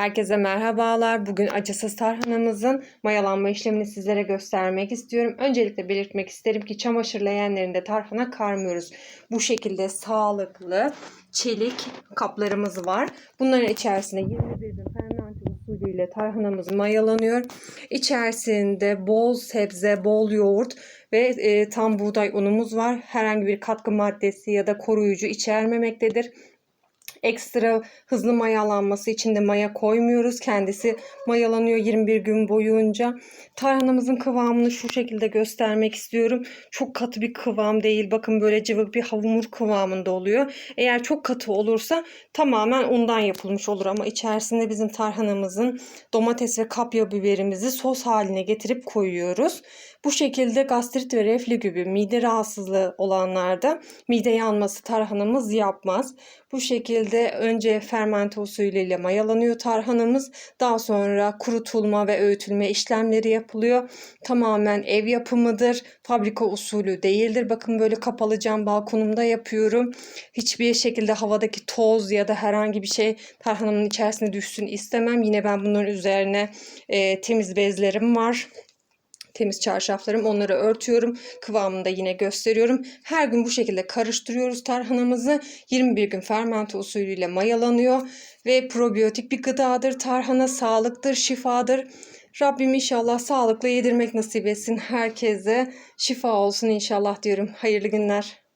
Herkese merhabalar. Bugün acısız tarhanamızın mayalanma işlemini sizlere göstermek istiyorum. Öncelikle belirtmek isterim ki çamaşır leğenlerinde tarhana karmıyoruz. Bu şekilde sağlıklı çelik kaplarımız var. Bunların içerisinde 21 gün fermente usulüyle tarhanamız mayalanıyor. İçerisinde bol sebze, bol yoğurt ve e, tam buğday unumuz var. Herhangi bir katkı maddesi ya da koruyucu içermemektedir. Ekstra hızlı mayalanması için de maya koymuyoruz. Kendisi mayalanıyor 21 gün boyunca. Tarhanamızın kıvamını şu şekilde göstermek istiyorum. Çok katı bir kıvam değil. Bakın böyle cıvık bir hamur kıvamında oluyor. Eğer çok katı olursa tamamen undan yapılmış olur ama içerisinde bizim tarhanamızın domates ve kapya biberimizi sos haline getirip koyuyoruz. Bu şekilde gastrit ve reflü gibi mide rahatsızlığı olanlarda mide yanması tarhanamız yapmaz. Bu şekilde önce fermente usulüyle mayalanıyor tarhanamız. Daha sonra kurutulma ve öğütülme işlemleri yapılıyor. Tamamen ev yapımıdır. Fabrika usulü değildir. Bakın böyle kapalı cam balkonumda yapıyorum. Hiçbir şekilde havadaki toz ya da herhangi bir şey tarhanamın içerisine düşsün istemem. Yine ben bunların üzerine e, temiz bezlerim var temiz çarşaflarım. Onları örtüyorum. Kıvamını da yine gösteriyorum. Her gün bu şekilde karıştırıyoruz tarhanamızı. 21 gün fermente usulüyle mayalanıyor. Ve probiyotik bir gıdadır. Tarhana sağlıktır, şifadır. Rabbim inşallah sağlıklı yedirmek nasip etsin herkese. Şifa olsun inşallah diyorum. Hayırlı günler.